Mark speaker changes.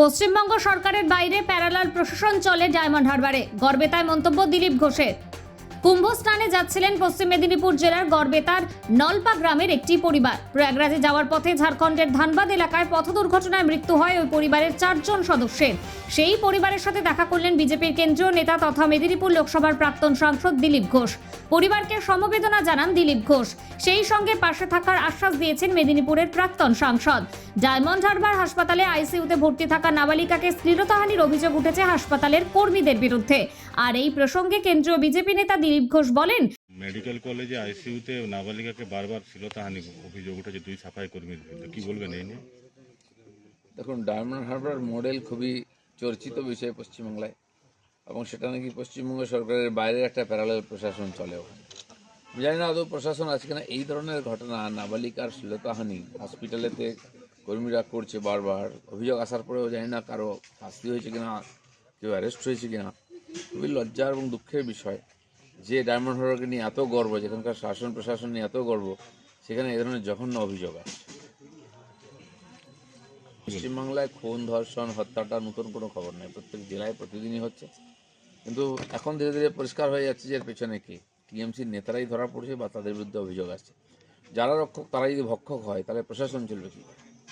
Speaker 1: পশ্চিমবঙ্গ সরকারের বাইরে প্যারালাল প্রশাসন চলে ডায়মন্ড হারবারে। গর্বেতায় মন্তব্য দিলীপ ঘোষের। কুম্ভ স্নানে যাচ্ছিলেন পশ্চিম মেদিনীপুর জেলার গড়বেতার নলপা গ্রামের একটি পরিবার। প্রয়াগরাজে যাওয়ার পথে ঝাড়খণ্ডের ধানবাদ এলাকায় পথ দুর্ঘটনায় মৃত্যু হয় ওই পরিবারের চারজন সদস্যের। সেই পরিবারের সাথে দেখা করলেন বিজেপির কেন্দ্রীয় নেতা তথা মেদিনীপুর লোকসভার প্রাক্তন সাংসদ দিলীপ ঘোষ। পরিবারকে সমবেদনা জানান দিলীপ ঘোষ। সেই সঙ্গে পাশে থাকার আশ্বাস দিয়েছেন মেদিনীপুরের প্রাক্তন সাংসদ। ডায়মন্ড হারবার হাসপাতালে আইসিইউতে ভর্তি থাকা নাবালিকাকে শ্লীলতাহানির অভিযোগ উঠেছে হাসপাতালের কর্মীদের বিরুদ্ধে। আর এই প্রসঙ্গে কেন্দ্রীয় বিজেপি নেতা দিলীপ ঘোষ বলেন
Speaker 2: মেডিকেল কলেজে আইসিইউতে নাবালিকাকে বারবার শ্লীলতাহানি অভিযোগ উঠেছে দুই সাফাই কর্মীর বিরুদ্ধে কি বলবেন এই নিয়ে?
Speaker 3: দেখুন ডায়মন্ড হারবার মডেল খুবই চর্চিত বিষয় পশ্চিমবাংলায় এবং সেটা নাকি পশ্চিমবঙ্গ সরকারের বাইরের একটা প্যারালাল প্রশাসন চলে ওখানে জানি না আদৌ প্রশাসন আছে কিনা এই ধরনের ঘটনা নাবালিকার শ্লীলতাহানি হসপিটালেতে কর্মীরা করছে বারবার অভিযোগ আসার পরেও জানি না কারও শাস্তি হয়েছে কিনা কেউ অ্যারেস্ট হয়েছে কিনা খুবই লজ্জা এবং দুঃখের বিষয়। যে ডায়মন্ড হারবারকে নিয়ে এত গর্ব, যেখানকার শাসন প্রশাসন নিয়ে এত গর্ব, সেখানে এ ধরনের জঘন্য অভিযোগ আসছে পশ্চিমবাংলায় খুন, ধর্ষণ, হত্যাটা নতুন কোনো খবর নেই। প্রত্যেক জেলায় প্রতিদিনই হচ্ছে। কিন্তু এখন ধীরে ধীরে পরিষ্কার হয়ে যাচ্ছে যে এর পেছনে কি। টিএমসির নেতারাই ধরা পড়ছে বা তাদের বিরুদ্ধে অভিযোগ আসছে। যারা রক্ষক তারা যদি ভক্ষক হয়, তাহলে প্রশাসন চলবে কী করে?